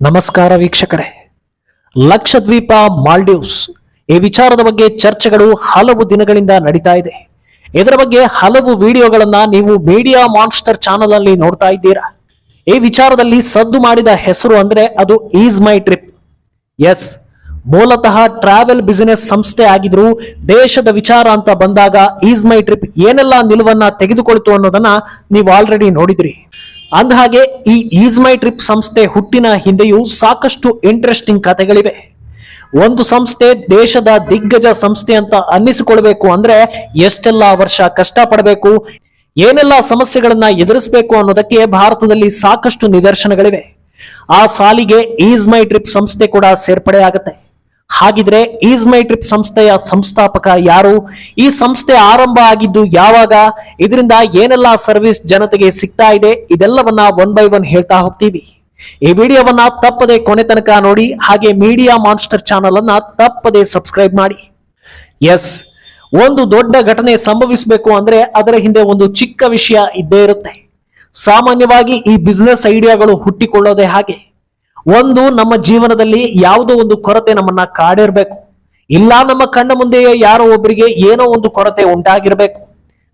ನಮಸ್ಕಾರ ವೀಕ್ಷಕರೇ. ಲಕ್ಷದ್ವೀಪ ಮಾಲ್ಡೀವ್ಸ್. ಈ ವಿಚಾರದ ಬಗ್ಗೆ ಚರ್ಚೆಗಳು ಹಲವು ದಿನಗಳಿಂದ ನಡೀತಾ ಇದೆ. ಇದರ ಬಗ್ಗೆ ಹಲವು ವಿಡಿಯೋಗಳನ್ನ ನೀವು ಮೀಡಿಯಾ ಮಾನ್ಸ್ಟರ್ ಚಾನಲ್ ಅಲ್ಲಿ ನೋಡ್ತಾ ಇದ್ದೀರಾ. ಈ ವಿಚಾರದಲ್ಲಿ ಸದ್ದು ಮಾಡಿದ ಹೆಸರು ಅಂದ್ರೆ ಅದು ಈಸ್ ಮೈ ಟ್ರಿಪ್. ಎಸ್, ಮೂಲತಃ ಟ್ರಾವೆಲ್ ಬಿಸಿನೆಸ್ ಸಂಸ್ಥೆ ಆಗಿದ್ರು ದೇಶದ ವಿಚಾರ ಅಂತ ಬಂದಾಗ ಈಸ್ ಮೈ ಟ್ರಿಪ್ ಏನೆಲ್ಲ ನಿಲುವನ್ನ ತೆಗೆದುಕೊಳ್ತು ಅನ್ನೋದನ್ನ ನೀವು ಆಲ್ರೆಡಿ ನೋಡಿದ್ರಿ. ಅಂದಹಾಗೆ, ಈ ಈಸ್ ಮೈ ಟ್ರಿಪ್ ಸಂಸ್ಥೆ ಹುಟ್ಟಿನ ಹಿಂದೆಯೂ ಸಾಕಷ್ಟು ಇಂಟ್ರೆಸ್ಟಿಂಗ್ ಕಥೆಗಳಿವೆ. ಒಂದು ಸಂಸ್ಥೆ ದೇಶದ ದಿಗ್ಗಜ ಸಂಸ್ಥೆ ಅಂತ ಅನ್ನಿಸಿಕೊಳ್ಬೇಕು ಅಂದ್ರೆ ಎಷ್ಟೆಲ್ಲ ವರ್ಷ ಕಷ್ಟಪಡಬೇಕು, ಏನೆಲ್ಲ ಸಮಸ್ಯೆಗಳನ್ನ ಎದುರಿಸಬೇಕು ಅನ್ನೋದಕ್ಕೆ ಭಾರತದಲ್ಲಿ ಸಾಕಷ್ಟು ನಿದರ್ಶನಗಳಿವೆ. ಆ ಸಾಲಿಗೆ ಈಸ್ ಮೈ ಟ್ರಿಪ್ ಸಂಸ್ಥೆ ಕೂಡ ಸೇರ್ಪಡೆ ಆಗುತ್ತೆ ಹಾಗಿದ್ರೆ ಈಸ್ ಮೈ ಟ್ರಿಪ್ ಸಂಸ್ಥೆಯ ಸಂಸ್ಥಾಪಕ ಯಾರು? ಈ ಸಂಸ್ಥೆ ಆರಂಭ ಆಗಿದ್ದು ಯಾವಾಗ? ಇದರಿಂದ ಏನೆಲ್ಲ ಸರ್ವಿಸ್ ಜನತೆಗೆ ಸಿಗ್ತಾ ಇದೆ? ಇದೆಲ್ಲವನ್ನ ಒನ್ ಬೈ ಒನ್ ಹೇಳ್ತಾ ಹೋಗ್ತೀವಿ. ಈ ವಿಡಿಯೋವನ್ನ ತಪ್ಪದೆ ಕೊನೆ ತನಕ ನೋಡಿ, ಹಾಗೆ ಮೀಡಿಯಾ ಮಾನ್ಸ್ಟರ್ ಚಾನಲ್ ಅನ್ನ ತಪ್ಪದೆ ಸಬ್ಸ್ಕ್ರೈಬ್ ಮಾಡಿ. ಎಸ್, ಒಂದು ದೊಡ್ಡ ಘಟನೆ ಸಂಭವಿಸಬೇಕು ಅಂದ್ರೆ ಅದರ ಹಿಂದೆ ಒಂದು ಚಿಕ್ಕ ವಿಷಯ ಇದ್ದೇ ಇರುತ್ತೆ. ಸಾಮಾನ್ಯವಾಗಿ ಈ ಬಿಸ್ನೆಸ್ ಐಡಿಯಾಗಳು ಹುಟ್ಟಿಕೊಳ್ಳೋದೇ ಹಾಗೆ. ಒಂದು ನಮ್ಮ ಜೀವನದಲ್ಲಿ ಯಾವುದೋ ಒಂದು ಕೊರತೆ ನಮ್ಮನ್ನ ಕಾಡಿರ್ಬೇಕು. ಇಲ್ಲ ನಮ್ಮ ಕಣ್ಣ ಮುಂದೆಯೇ ಯಾರೋ ಒಬ್ಬರಿಗೆ ಏನೋ ಒಂದು ಕೊರತೆ ಉಂಟಾಗಿರ್ಬೇಕು.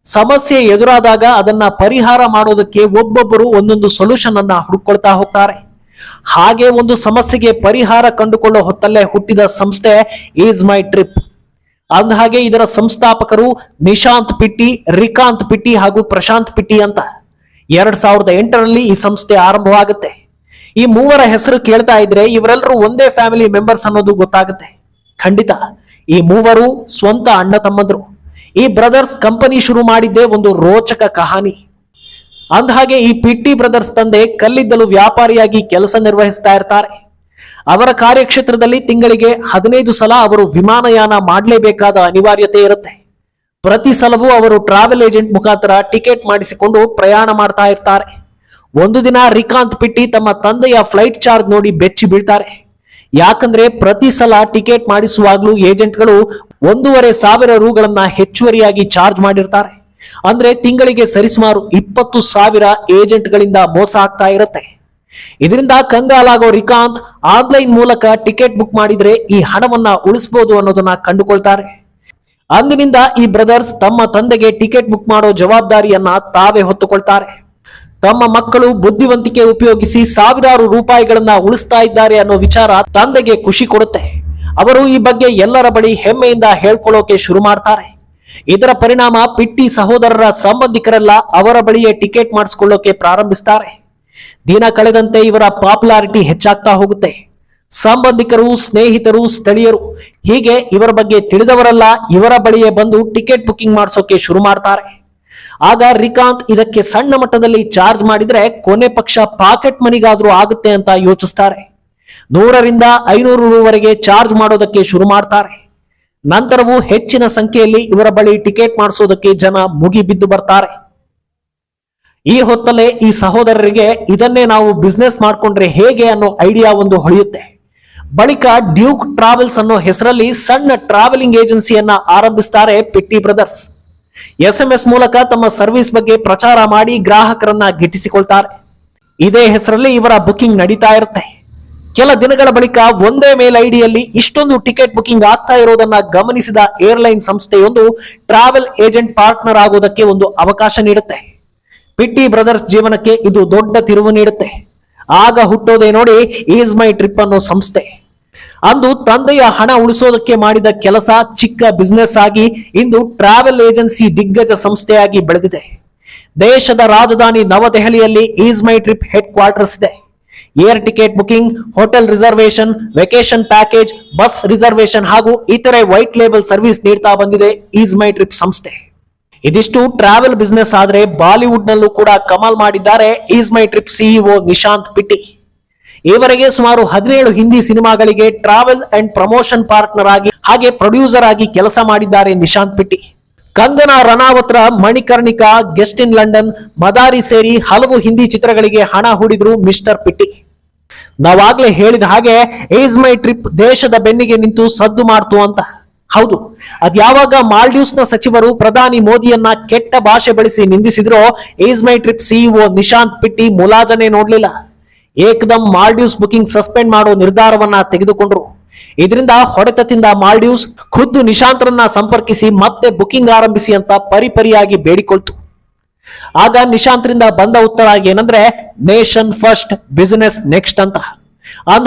ಸಮಸ್ಯೆ ಎದುರಾದಾಗ ಅದನ್ನ ಪರಿಹಾರ ಮಾಡೋದಕ್ಕೆ ಒಬ್ಬೊಬ್ಬರು ಒಂದೊಂದು ಸೊಲ್ಯೂಷನ್ ಅನ್ನ ಹುಡುಕೊಳ್ತಾ ಹೋಗ್ತಾರೆ. ಹಾಗೆ ಒಂದು ಸಮಸ್ಯೆಗೆ ಪರಿಹಾರ ಕಂಡುಕೊಳ್ಳೋ ಹೊತ್ತಲ್ಲೇ ಹುಟ್ಟಿದ ಸಂಸ್ಥೆ ಈಸ್ ಮೈ ಟ್ರಿಪ್ ಅಂದ ಹಾಗೆ ಇದರ ಸಂಸ್ಥಾಪಕರು ನಿಶಾಂತ್ ಪಿಟ್ಟಿ, ರಿಕಾಂತ್ ಪಿಟ್ಟಿ ಹಾಗೂ ಪ್ರಶಾಂತ್ ಪಿಟ್ಟಿ ಅಂತ. ಎರಡ್ ಸಾವಿರದ ಎಂಟರಲ್ಲಿ ಈ ಸಂಸ್ಥೆ ಆರಂಭವಾಗುತ್ತೆ. ಈ ಮೂವರ ಹೆಸರು ಕೇಳ್ತಾ ಇದ್ರೆ ಇವರೆಲ್ಲರೂ ಒಂದೇ ಫ್ಯಾಮಿಲಿ ಮೆಂಬರ್ಸ್ ಅನ್ನೋದು ಗೊತ್ತಾಗುತ್ತೆ. ಖಂಡಿತ. ಈ ಮೂವರು ಸ್ವಂತ ಅಣ್ಣ ತಮ್ಮಂದ್ರು. ಈ ಬ್ರದರ್ಸ್ ಕಂಪನಿ ಶುರು ಮಾಡಿದ್ದೇ ಒಂದು ರೋಚಕ ಕಹಾನಿ. ಅಂದಹಾಗೆ ಈ ಪಿಟ್ಟಿ ಬ್ರದರ್ಸ್ ತಂದೆ ಕಲ್ಲಿದ್ದಲು ವ್ಯಾಪಾರಿಯಾಗಿ ಕೆಲಸ ನಿರ್ವಹಿಸ್ತಾ ಇರ್ತಾರೆ. ಅವರ ಕಾರ್ಯಕ್ಷೇತ್ರದಲ್ಲಿ ತಿಂಗಳಿಗೆ ಹದಿನೈದು ಸಲ ಅವರು ವಿಮಾನಯಾನ ಮಾಡಲೇಬೇಕಾದ ಅನಿವಾರ್ಯತೆ ಇರುತ್ತೆ. ಪ್ರತಿ ಸಲವೂ ಅವರು ಟ್ರಾವೆಲ್ ಏಜೆಂಟ್ ಮುಖಾಂತರ ಟಿಕೆಟ್ ಮಾಡಿಸಿಕೊಂಡು ಪ್ರಯಾಣ ಮಾಡ್ತಾ ಇರ್ತಾರೆ. ಒಂದು ದಿನ ರಿಕಾಂತ್ ಪಿಟ್ಟಿ ತಮ್ಮ ತಂದೆಯ ಫ್ಲೈಟ್ ಚಾರ್ಜ್ ನೋಡಿ ಬೆಚ್ಚಿ ಬೀಳ್ತಾರೆ. ಯಾಕಂದ್ರೆ ಪ್ರತಿ ಸಲ ಟಿಕೆಟ್ ಮಾಡಿಸುವಾಗ್ಲೂ ಏಜೆಂಟ್ಗಳು ಒಂದೂವರೆ ಸಾವಿರ ರೂಗಳನ್ನ ಹೆಚ್ಚುವರಿಯಾಗಿ ಚಾರ್ಜ್ ಮಾಡಿರ್ತಾರೆ. ಅಂದ್ರೆ ತಿಂಗಳಿಗೆ ಸರಿಸುಮಾರು ಇಪ್ಪತ್ತು ಸಾವಿರ ಏಜೆಂಟ್ಗಳಿಂದ ಮೋಸ ಆಗ್ತಾ ಇರುತ್ತೆ. ಇದರಿಂದ ಕಂಗಾಲಾಗೋ ರಿಕಾಂತ್ ಆನ್ಲೈನ್ ಮೂಲಕ ಟಿಕೆಟ್ ಬುಕ್ ಮಾಡಿದ್ರೆ ಈ ಹಣವನ್ನ ಉಳಿಸಬಹುದು ಅನ್ನೋದನ್ನ ಕಂಡುಕೊಳ್ತಾರೆ. ಅಂದಿನಿಂದ ಈ ಬ್ರದರ್ಸ್ ತಮ್ಮ ತಂದೆಗೆ ಟಿಕೆಟ್ ಬುಕ್ ಮಾಡೋ ಜವಾಬ್ದಾರಿಯನ್ನ ತಾವೇ ಹೊತ್ತುಕೊಳ್ತಾರೆ. ತಮ್ಮ ಮಕ್ಕಳು ಬುದ್ಧಿವಂತಿಕೆ ಉಪಯೋಗಿಸಿ ಸಾವಿರಾರು ರೂಪಾಯಿಗಳನ್ನ ಉಳಿಸ್ತಾ ಇದ್ದಾರೆ ಅನ್ನೋ ವಿಚಾರ ತಂದೆಗೆ ಖುಷಿ ಕೊಡುತ್ತೆ. ಅವರು ಈ ಬಗ್ಗೆ ಎಲ್ಲರ ಬಳಿ ಹೆಮ್ಮೆಯಿಂದ ಹೇಳ್ಕೊಳ್ಳೋಕೆ ಶುರು ಮಾಡ್ತಾರೆ. ಇದರ ಪರಿಣಾಮ ಪಿಟ್ಟಿ ಸಹೋದರರ ಸಂಬಂಧಿಕರೆಲ್ಲ ಅವರ ಬಳಿಯೇ ಟಿಕೆಟ್ ಮಾಡಿಸ್ಕೊಳ್ಳೋಕೆ ಪ್ರಾರಂಭಿಸ್ತಾರೆ. ದಿನ ಕಳೆದಂತೆ ಇವರ ಪಾಪ್ಯುಲಾರಿಟಿ ಹೆಚ್ಚಾಗ್ತಾ ಹೋಗುತ್ತೆ. ಸಂಬಂಧಿಕರು, ಸ್ನೇಹಿತರು, ಸ್ಥಳೀಯರು, ಹೀಗೆ ಇವರ ಬಗ್ಗೆ ತಿಳಿದವರೆಲ್ಲ ಇವರ ಬಳಿಯೇ ಬಂದು ಟಿಕೆಟ್ ಬುಕಿಂಗ್ ಮಾಡಿಸೋಕೆ ಶುರು ಮಾಡ್ತಾರೆ. ಆಗ ರಿಕಾಂತ್ ಇದಕ್ಕೆ ಸಣ್ಣ ಮಟ್ಟದಲ್ಲಿ ಚಾರ್ಜ್ ಮಾಡಿದ್ರೆ ಕೊನೆ ಪಕ್ಷ ಪಾಕೆಟ್ ಮನಿಗಾದ್ರೂ ಆಗುತ್ತೆ ಅಂತ ಯೋಚಿಸ್ತಾರೆ. ನೂರರಿಂದ ಐನೂರು ರೂವರೆಗೆ ಚಾರ್ಜ್ ಮಾಡೋದಕ್ಕೆ ಶುರು ಮಾಡ್ತಾರೆ. ನಂತರವೂ ಹೆಚ್ಚಿನ ಸಂಖ್ಯೆಯಲ್ಲಿ ಇವರ ಬಳಿ ಟಿಕೆಟ್ ಮಾಡಿಸೋದಕ್ಕೆ ಜನ ಮುಗಿ ಬಿದ್ದು ಬರ್ತಾರೆ. ಈ ಹೊತ್ತಲ್ಲೇ ಈ ಸಹೋದರರಿಗೆ ಇದನ್ನೇ ನಾವು ಬಿಸ್ನೆಸ್ ಮಾಡ್ಕೊಂಡ್ರೆ ಹೇಗೆ ಅನ್ನೋ ಐಡಿಯಾ ಒಂದು ಹೊಳೆಯುತ್ತೆ. ಬಳಿಕ ಡ್ಯೂಕ್ ಟ್ರಾವೆಲ್ಸ್ ಅನ್ನೋ ಹೆಸರಲ್ಲಿ ಸಣ್ಣ ಟ್ರಾವೆಲಿಂಗ್ ಏಜೆನ್ಸಿಯನ್ನ ಆರಂಭಿಸ್ತಾರೆ Pitti brothers. S M S ಮೂಲಕ ತಮ್ಮ ಸರ್ವಿಸ್ ಬಗ್ಗೆ ಪ್ರಚಾರ ಮಾಡಿ ಗ್ರಾಹಕರನ್ನ ಗಿಟ್ಟಿಸಿಕೊಳ್ತಾರೆ. ಇದೇ ಹೆಸರಲ್ಲಿ ಇವರ ಬುಕಿಂಗ್ ನಡೀತಾ ಇರುತ್ತೆ. ಕೆಲ ದಿನಗಳ ಬಳಿಕ ಒಂದೇ ಮೇಲ್ ಐಡಿಯಲ್ಲಿ ಇಷ್ಟೊಂದು ಟಿಕೆಟ್ ಬುಕಿಂಗ್ ಆಗ್ತಾ ಇರೋದನ್ನ ಗಮನಿಸಿದ ಏರ್ಲೈನ್ ಸಂಸ್ಥೆಯೊಂದು ಟ್ರಾವೆಲ್ ಏಜೆಂಟ್ ಪಾರ್ಟ್ನರ್ ಆಗೋದಕ್ಕೆ ಒಂದು ಅವಕಾಶ ನೀಡುತ್ತೆ. ಪಿಟ್ಟಿ ಬ್ರದರ್ಸ್ ಜೀವನಕ್ಕೆ ಇದು ದೊಡ್ಡ ತಿರುವು ನೀಡುತ್ತೆ. ಆಗ ಹುಟ್ಟೋದೇ ನೋಡಿ ಈಸ್ ಮೈ ಟ್ರಿಪ್ ಅನ್ನೋ ಸಂಸ್ಥೆ. ಅಂದು ತಂದೆಯ ಹಣ ಉಳಿಸೋದಕ್ಕೆ ಮಾಡಿದ ಕೆಲಸ ಚಿಕ್ಕ ಬಿಸ್ನೆಸ್ ಆಗಿ ಇಂದು ಟ್ರಾವೆಲ್ ಏಜೆನ್ಸಿ ದಿಗ್ಗಜ ಸಂಸ್ಥೆಯಾಗಿ ಬೆಳೆದಿದೆ. ದೇಶದ ರಾಜಧಾನಿ ನವದೆಹಲಿಯಲ್ಲಿ Ease My Trip headquarters ಇದೆ. Air ticket booking hotel reservation vacation package bus reservation ಹಾಗೂ ಇತರೆ ವೈಟ್ ಲೇಬಲ್ ಸರ್ವಿಸ್ ನೀಡ್ತಾ ಬಂದಿದೆ ಈಸ್ ಮೈ ಟ್ರಿಪ್ ಸಂಸ್ಥೆ. ಇದಿಷ್ಟು ಟ್ರಾವೆಲ್ ಬಿಸ್ನೆಸ್ ಆದ್ರೆ ಬಾಲಿವುಡ್ ನಲ್ಲೂ ಕೂಡ ಕಮಾಲ್ ಮಾಡಿದ್ದಾರೆ Ease My Trip CEO Nishant Pitti. ಈವರೆಗೆ ಸುಮಾರು ಹದಿನೇಳು ಹಿಂದಿ ಸಿನಿಮಾಗಳಿಗೆ ಟ್ರಾವೆಲ್ ಅಂಡ್ ಪ್ರಮೋಷನ್ ಪಾರ್ಟ್ನರ್ ಆಗಿ, ಹಾಗೆ ಪ್ರೊಡ್ಯೂಸರ್ ಆಗಿ ಕೆಲಸ ಮಾಡಿದ್ದಾರೆ Nishant ಪಿಟ್ಟಿ. Kangana ರನಾವತ್ರ Manikarnika, guest in London, Madaari ಸೇರಿ ಹಲವು ಹಿಂದಿ ಚಿತ್ರಗಳಿಗೆ ಹಣ ಹೂಡಿದ್ರು ಮಿಸ್ಟರ್ ಪಿಟ್ಟಿ. ನಾವಾಗ್ಲೇ ಹೇಳಿದ ಹಾಗೆ ಏಜ್ ಮೈ ಟ್ರಿಪ್ ದೇಶದ ಬೆನ್ನಿಗೆ ನಿಂತು ಸದ್ದು ಮಾಡ್ತು ಅಂತ. ಹೌದು ಅದ್ಯಾವಾಗ ಮಾಲ್ಡೀವ್ಸ್ನ ಸಚಿವರು ಪ್ರಧಾನಿ ಮೋದಿಯನ್ನ ಕೆಟ್ಟ ಭಾಷೆ ಬಳಸಿ ನಿಂದಿಸಿದ್ರೋ Ease My Trip CEO Nishant Pitti ಮುಲಾಜನೆ ನೋಡ್ಲಿಲ್ಲ. ಏಕದಂ ಮಾಲ್ಡೀವ್ಸ್ ಬುಕಿಂಗ್ ಸಸ್ಪೆಂಡ್ ಮಾಡೋ ನಿರ್ಧಾರವನ್ನ ತೆಗೆದುಕೊಂಡ್ರು. ಇದರಿಂದ ಹೊಡೆತದಿಂದ ಮಾಲ್ಡೀವ್ಸ್ ಖುದ್ದು ನಿಶಾಂತ್ರನ್ನ ಸಂಪರ್ಕಿಸಿ ಮತ್ತೆ ಬುಕಿಂಗ್ ಆರಂಭಿಸಿ ಅಂತ ಪರಿಪರಿಯಾಗಿ ಬೇಡಿಕೊಳ್ತು. ಆಗ ನಿಶಾಂತ್ರಿಂದ ಬಂದ ಉತ್ತರ ಏನಂದ್ರೆ, ನೇಷನ್ ಫಸ್ಟ್, ಬಿಸಿನೆಸ್ ನೆಕ್ಸ್ಟ್ ಅಂತ.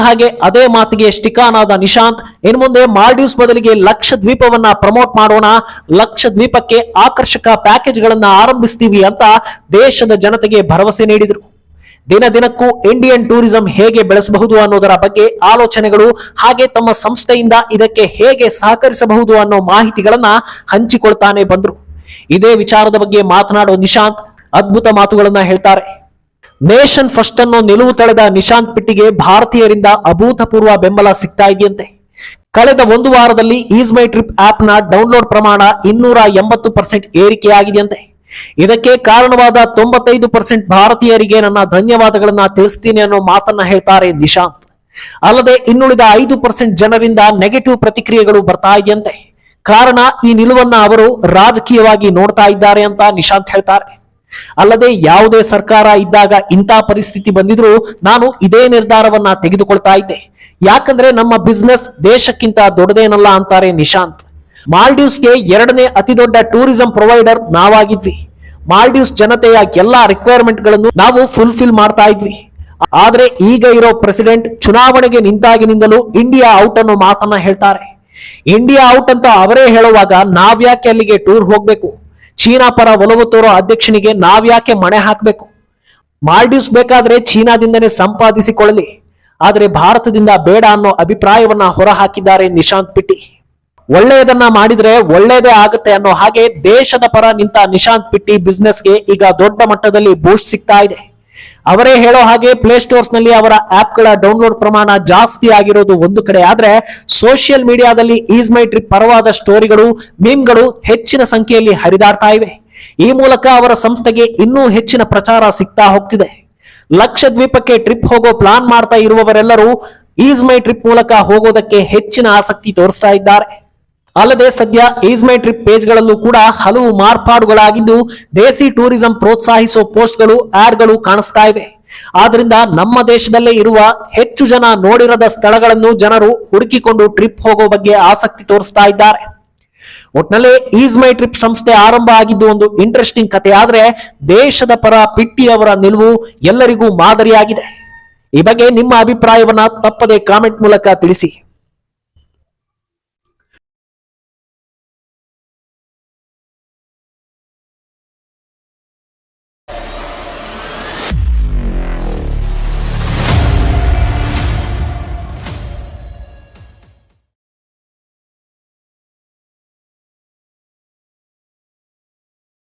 ಹಾಗೆ ಅದೇ ಮಾತಿಗೆ ಸ್ಟಿಕಾನ್ ಆದ ನಿಶಾಂತ್, ಇನ್ ಮುಂದೆ ಮಾಲ್ಡೀವ್ಸ್ ಬದಲಿಗೆ ಲಕ್ಷ ದ್ವೀಪವನ್ನ ಪ್ರಮೋಟ್ ಮಾಡೋಣ, ಲಕ್ಷ ದ್ವೀಪಕ್ಕೆ ಆಕರ್ಷಕ ಪ್ಯಾಕೇಜ್ ಗಳನ್ನ ಆರಂಭಿಸ್ತೀವಿ ಅಂತ ದೇಶದ ಜನತೆಗೆ ಭರವಸೆ ನೀಡಿದರು. ದಿನ ದಿನಕ್ಕೂ ಇಂಡಿಯನ್ ಟೂರಿಸಂ ಹೇಗೆ ಬೆಳೆಸಬಹುದು ಅನ್ನೋದರ ಬಗ್ಗೆ ಆಲೋಚನೆಗಳು ಹಾಗೆ ತಮ್ಮ ಸಂಸ್ಥೆಯಿಂದ ಇದಕ್ಕೆ ಹೇಗೆ ಸಹಕರಿಸಬಹುದು ಅನ್ನೋ ಮಾಹಿತಿಗಳನ್ನ ಹಂಚಿಕೊಳ್ತಾನೆ ಬಂದ್ರು. ಇದೇ ವಿಚಾರದ ಬಗ್ಗೆ ಮಾತನಾಡೋ ನಿಶಾಂತ್ ಅದ್ಭುತ ಮಾತುಗಳನ್ನ ಹೇಳ್ತಾರೆ. ನೇಷನ್ ಫಸ್ಟ್ ಅನ್ನೋ ನಿಲುವು ತಳೆದ ನಿಶಾಂತ್ ಪಿಟ್ಟಿಗೆ ಭಾರತೀಯರಿಂದ ಅಭೂತಪೂರ್ವ ಬೆಂಬಲ ಸಿಗ್ತಾ ಇದೆಯಂತೆ. ಕಳೆದ ಒಂದು ವಾರದಲ್ಲಿ ಈಸ್ ಮೈ ಟ್ರಿಪ್ ಆಪ್ನ ಡೌನ್ಲೋಡ್ ಪ್ರಮಾಣ ಇನ್ನೂರ ಎಂಬತ್ತು ಪರ್ಸೆಂಟ್ ಏರಿಕೆಯಾಗಿದೆಯಂತೆ. ಇದಕ್ಕೆ ಕಾರಣವಾದ ತೊಂಬತ್ತೈದು ಪರ್ಸೆಂಟ್ ಭಾರತೀಯರಿಗೆ ನನ್ನ ಧನ್ಯವಾದಗಳನ್ನ ತಿಳಿಸ್ತೀನಿ ಅನ್ನೋ ಮಾತನ್ನ ಹೇಳ್ತಾರೆ ನಿಶಾಂತ್. ಅಲ್ಲದೆ ಇನ್ನುಳಿದ ಐದು ಪರ್ಸೆಂಟ್ ಜನರಿಂದ ನೆಗೆಟಿವ್ ಪ್ರತಿಕ್ರಿಯೆಗಳು ಬರ್ತಾ ಇದೆಯಂತೆ. ಕಾರಣ ಈ ನಿಲುವನ್ನ ಅವರು ರಾಜಕೀಯವಾಗಿ ನೋಡ್ತಾ ಇದ್ದಾರೆ ಅಂತ ನಿಶಾಂತ್ ಹೇಳ್ತಾರೆ. ಅಲ್ಲದೆ ಯಾವುದೇ ಸರ್ಕಾರ ಇದ್ದಾಗ ಇಂಥ ಪರಿಸ್ಥಿತಿ ಬಂದಿದ್ರು ನಾನು ಇದೇ ನಿರ್ಧಾರವನ್ನ ತೆಗೆದುಕೊಳ್ತಾ ಇದ್ದೆ. ಯಾಕಂದ್ರೆ ನಮ್ಮ ಬಿಸ್ನೆಸ್ ದೇಶಕ್ಕಿಂತ ದೊಡ್ಡದೇನಲ್ಲ ಅಂತಾರೆ ನಿಶಾಂತ್. ಮಾಲ್ಡೀವ್ಸ್ಗೆ ಎರಡನೇ ಅತಿ ದೊಡ್ಡ ಟೂರಿಸಂ ಪ್ರೊವೈಡರ್ ನಾವಾಗಿದ್ವಿ. ಮಾಲ್ಡೀವ್ಸ್ ಜನತೆಯ ಎಲ್ಲಾ ರಿಕ್ವೈರ್ಮೆಂಟ್ಗಳನ್ನು ನಾವು ಫುಲ್ಫಿಲ್ ಮಾಡ್ತಾ ಇದ್ವಿ. ಆದ್ರೆ ಈಗ ಇರೋ ಪ್ರೆಸಿಡೆಂಟ್ ಚುನಾವಣೆಗೆ ನಿಂತಾಗಿನಿಂದಲೂ ಇಂಡಿಯಾ ಔಟ್ ಅನ್ನೋ ಮಾತನ್ನ ಹೇಳ್ತಾರೆ. ಇಂಡಿಯಾ ಔಟ್ ಅಂತ ಅವರೇ ಹೇಳುವಾಗ ನಾವ್ಯಾಕೆ ಅಲ್ಲಿಗೆ ಟೂರ್ ಹೋಗ್ಬೇಕು? ಚೀನಾ ಪರ ಒಲವು ತೋರೋ ಅಧ್ಯಕ್ಷನಿಗೆ ನಾವ್ಯಾಕೆ ಮಣೆ ಹಾಕ್ಬೇಕು? ಮಾಲ್ಡೀವ್ಸ್ ಬೇಕಾದ್ರೆ ಚೀನಾದಿಂದನೇ ಸಂಪಾದಿಸಿಕೊಳ್ಳಲಿ. ಆದರೆ ಭಾರತದಿಂದ ಬೇಡ ಅನ್ನೋ ಅಭಿಪ್ರಾಯವನ್ನ ಹೊರಹಾಕಿದ್ದಾರೆ ನಿಶಾಂತ್ ಪಿಟ್ಟಿ. ಒಳ್ಳೆಯದನ್ನ ಮಾಡಿದ್ರೆ ಒಳ್ಳೇದೇ ಆಗುತ್ತೆ ಅನ್ನೋ ಹಾಗೆ ದೇಶದ ಪರ ನಿಂತ ನಿಶಾಂತ್ ಪಿಟ್ಟಿ ಬಿಸ್ನೆಸ್ಗೆ ಈಗ ದೊಡ್ಡ ಮಟ್ಟದಲ್ಲಿ ಬೂಸ್ಟ್ ಸಿಗ್ತಾ ಇದೆ. ಅವರೇ ಹೇಳೋ ಹಾಗೆ ಪ್ಲೇ ಸ್ಟೋರ್ಸ್ನಲ್ಲಿ ಅವರ ಆಪ್ಗಳ ಡೌನ್ಲೋಡ್ ಪ್ರಮಾಣ ಜಾಸ್ತಿ ಆಗಿರೋದು ಒಂದು ಕಡೆ. ಆದ್ರೆ ಸೋಷಿಯಲ್ ಮೀಡಿಯಾದಲ್ಲಿ ಈಸ್ ಮೈ ಟ್ರಿಪ್ ಪರವಾದ ಸ್ಟೋರಿಗಳು ಮೀಮ್ಗಳು ಹೆಚ್ಚಿನ ಸಂಖ್ಯೆಯಲ್ಲಿ ಹರಿದಾಡ್ತಾ ಇವೆ. ಈ ಮೂಲಕ ಅವರ ಸಂಸ್ಥೆಗೆ ಇನ್ನೂ ಹೆಚ್ಚಿನ ಪ್ರಚಾರ ಸಿಗ್ತಾ ಹೋಗ್ತಿದೆ. ಲಕ್ಷದ್ವೀಪಕ್ಕೆ ಟ್ರಿಪ್ ಹೋಗೋ ಪ್ಲಾನ್ ಮಾಡ್ತಾ ಇರುವವರೆಲ್ಲರೂ ಈಸ್ ಮೈ ಟ್ರಿಪ್ ಮೂಲಕ ಹೋಗೋದಕ್ಕೆ ಹೆಚ್ಚಿನ ಆಸಕ್ತಿ ತೋರಿಸ್ತಾ ಇದ್ದಾರೆ. ಅಲ್ಲದೆ ಸದ್ಯ ಈಸ್ ಮೈ ಟ್ರಿಪ್ ಪೇಜ್ಗಳಲ್ಲೂ ಕೂಡ ಹಲವು ಮಾರ್ಪಾಡುಗಳಾಗಿದ್ದು ದೇಸಿ ಟೂರಿಸಂ ಪ್ರೋತ್ಸಾಹಿಸೋ ಪೋಸ್ಟ್ಗಳು, ಆಡ್ಗಳು ಕಾಣಿಸ್ತಾ ಇವೆ. ಆದ್ರಿಂದ ನಮ್ಮ ದೇಶದಲ್ಲೇ ಇರುವ ಹೆಚ್ಚು ಜನ ನೋಡಿರದ ಸ್ಥಳಗಳನ್ನು ಜನರು ಹುಡುಕಿಕೊಂಡು ಟ್ರಿಪ್ ಹೋಗೋ ಬಗ್ಗೆ ಆಸಕ್ತಿ ತೋರಿಸ್ತಾ ಇದ್ದಾರೆ. ಒಟ್ನಲ್ಲಿ ಈಸ್ ಮೈ ಟ್ರಿಪ್ ಸಂಸ್ಥೆ ಆರಂಭ ಆಗಿದ್ದು ಒಂದು ಇಂಟ್ರೆಸ್ಟಿಂಗ್ ಕಥೆ ಆದ್ರೆ ದೇಶದ ಪರ ಪಿಟ್ಟಿ ಅವರ ನಿಲುವು ಎಲ್ಲರಿಗೂ ಮಾದರಿಯಾಗಿದೆ. ಈ ಬಗ್ಗೆ ನಿಮ್ಮ ಅಭಿಪ್ರಾಯವನ್ನ ತಪ್ಪದೆ ಕಾಮೆಂಟ್ ಮೂಲಕ ತಿಳಿಸಿ.